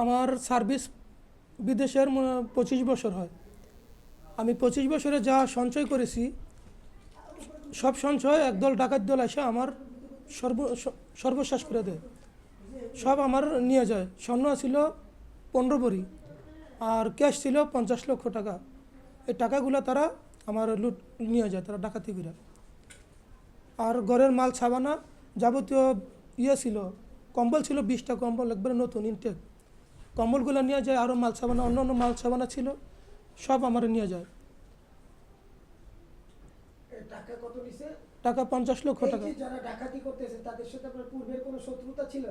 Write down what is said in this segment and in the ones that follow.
আমার সার্ভিস বিদেশের পঁচিশ বছর হয়। আমি পঁচিশ বছরে যা সঞ্চয় করেছি, সব সঞ্চয় একদল ডাকাত দল এসে আমার সর্ব, স- সর্বশেষ করে দেয়। সব আমার নিয়ে যায়। স্বর্ণ ছিল পনেরো ভরি আর ক্যাশ ছিল পঞ্চাশ লক্ষ টাকা। এই টাকাগুলো তারা আমার লুট, নিয়ে যায়, তারা ডাকাতি করে। আর ঘরের মাল, ছাবানা যাবতীয় ইয়ে ছিল, কম্বল ছিল বিশটা কম্বল, একবারে নতুন ইনটেক কম্বলগুলো নিয়ে যায় আরও মাল ছাবানা অন্য অন্য মাল সাবানা ছিল সব আমার নিয়ে যায়। টাকা পঞ্চাশ লক্ষ টাকা।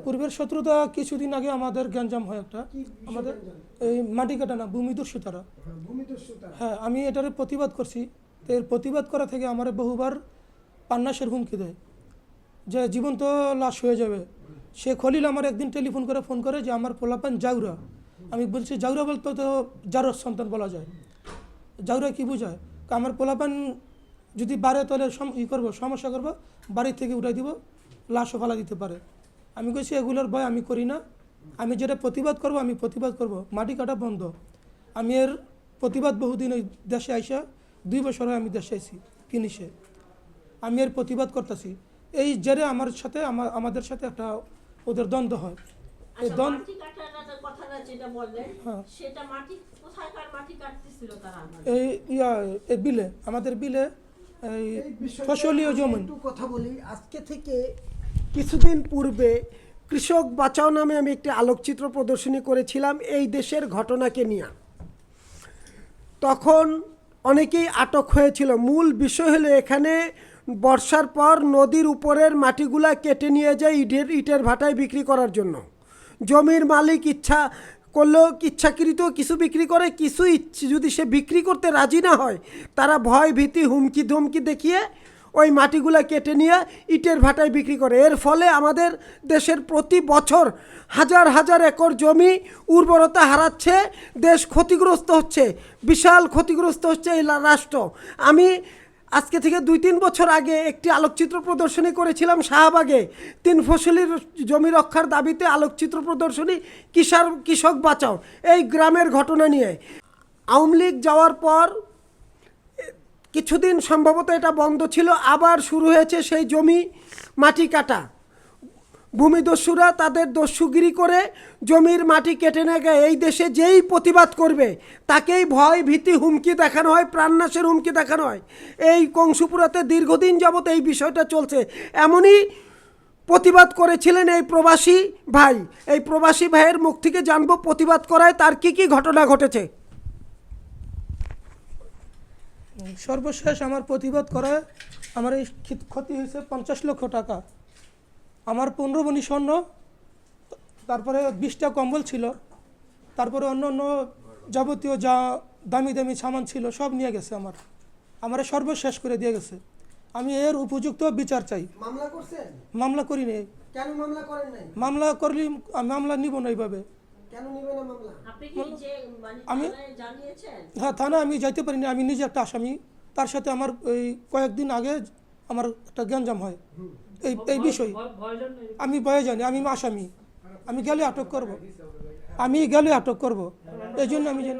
পূর্বের শত্রুতা কিছুদিন আগে আমাদের গ্যাঞ্জাম হয় একটা। আমাদের এই মাটি কাটা না ভূমিদস্যু তারা হ্যাঁ, হ্যাঁ আমি এটার প্রতিবাদ করছি। তো এর প্রতিবাদ করা থেকে আমার বহুবার পান্নাসের হুমকি দেয়। যে জীবন্ত লাশ হয়ে যাবে। সে খলিল আমার একদিন টেলিফোন করে ফোন করে যে আমার পোলাপান জাউরা। আমি বলছি, জাউরা বলতে তো জারর সন্তান বলা যায়। জাউরা কি বোঝায়? আমার পোলাপান যদি বারে তাহলে ই করব, সমস্যা করব বাড়ি থেকে উঠাই দিব, লাশও ফালা দিতে পারে। আমি কইছি, এগুলোর ভয় আমি করি না। আমি যেটা প্রতিবাদ করব, আমি প্রতিবাদ করব। মাটি কাটা বন্ধ। আমি এর প্রতিবাদ বহুদিন ওই দেশে আইসা, দুই বছর হয় আমি দেশে আইছি ফিনিশে আমি এর প্রতিবাদ করতেছি। এই জেরে আমার সাথে আমাদের সাথে একটা ওদের দ্বন্দ্ব হয়। এই আচ্ছা দ্বন্দ্ব হ্যাঁ। এই ইয়া এই বিলে আমাদের বিলে এই ফসলীয় জমিন একটু কথা বলি। আজকে থেকে কিছুদিন পূর্বে কৃষক বাঁচাও নামে আমি একটি আলোকচিত্র প্রদর্শনী করেছিলাম এই দেশের ঘটনাকে নিয়ে। তখন অনেকেই আটক হয়েছিল। মূল বিষয় হলো এখানে বর্ষার পর নদীর উপরের মাটিগুলা কেটে নিয়ে যায় ইটের ইটের ভাটায় বিক্রি করার জন্য। জমির মালিক ইচ্ছা করলেও, ইচ্ছাকৃত কিছু বিক্রি করে, কিছু যদি সে বিক্রি করতে রাজি না হয়, তারা ভয়, ভীতি, হুমকি, ধুমকি দেখিয়ে ওই মাটিগুলা কেটে নিয়ে ইটের ভাটায় বিক্রি করে। এর ফলে আমাদের দেশের প্রতি বছর হাজার হাজার একর জমি উর্বরতা হারাচ্ছে, দেশ ক্ষতিগ্রস্ত হচ্ছে, বিশাল ক্ষতিগ্রস্ত হচ্ছে এই রাষ্ট্র। আমি আজকে থেকে দুই তিন বছর আগে একটি আলোকচিত্র প্রদর্শনী করেছিলাম শাহবাগে। তিন ফসলির জমি রক্ষার দাবিতে আলোকচিত্র প্রদর্শনী কিষার কৃষক বাঁচাও, এই গ্রামের ঘটনা নিয়ে। আওয়ামী লীগ যাওয়ার পর কিছুদিন সম্ভবত এটা বন্ধ ছিল, আবার শুরু হয়েছে সেই জমি মাটি কাটা। ভূমিদস্যুরা তাদের দস্যুগিরি করে জমির মাটি কেটে নেগে এই দেশে যেই প্রতিবাদ করবে, তাকেই ভয়, ভীতি, হুমকি দেখানো হয়, প্রাণনাশের হুমকি দেখানো হয়। এই কংসুপুরাতে দীর্ঘদিন যাবত এই বিষয়টা চলছে। এমনই প্রতিবাদ করেছিলেন এই প্রবাসী ভাই। এই প্রবাসী ভাইয়ের মুখ থেকে জানব প্রতিবাদ করায় তার কি কি ঘটনা ঘটেছে। সর্বশেষ আমার প্রতিবাদ করায় আমার এই ক্ষি- ক্ষতি হয়েছে পঞ্চাশ লক্ষ টাকা। আমার পনেরো বনি স্বর্ণ তারপরে বিশটা কম্বল ছিল তারপরে অন্য অন্য যাবতীয় যা দামি দামি সামান ছিল সব নিয়ে গেছে আমার। আমার সর্বশেষ করে দিয়ে গেছে। আমি এর উপযুক্ত বিচার চাই। মামলা করছেন? মামলা করিনি কেন মামলা করেন নাই? মামলা করলে মামলা নিব না এইভাবে। কেন নিবে না মামলা? আপনি কি যে মানে আমি- হ্যাঁ থানা আমি যাইতে পারিনি আমি নিজে একটা আসামি। তার সাথে আমার ওই কয়েকদিন আগে আমার একটা গ্যাঞ্জাম হয়। এই এই বিষয়। আমি বয়ে জানি আমি আসামি। আমি গেলে আটক করব। আমি গেলে আটক করব। এই জন্য আমি জানি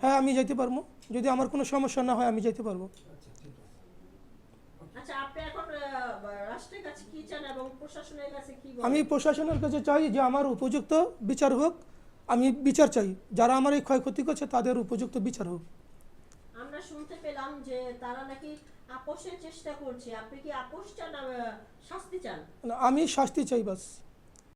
হ্যাঁ আমি যাইতে পারব। যদি আমার কোনো সমস্যা না হয় আমি যেতে পারব। আচ্ছা? আমি প্রশাসনের কাছে চাই যে আমার উপযুক্ত বিচার হোক। আমি বিচার চাই। যারা আমার এই ক্ষয়ক্ষতি করছে তাদের উপযুক্ত বিচার হোক। শুনতে পেলাম যে তারা নাকি আপোষের চেষ্টা করছে। আপনি কি আপোষ চান শাস্তি চান? আমি শাস্তি চাই বাস।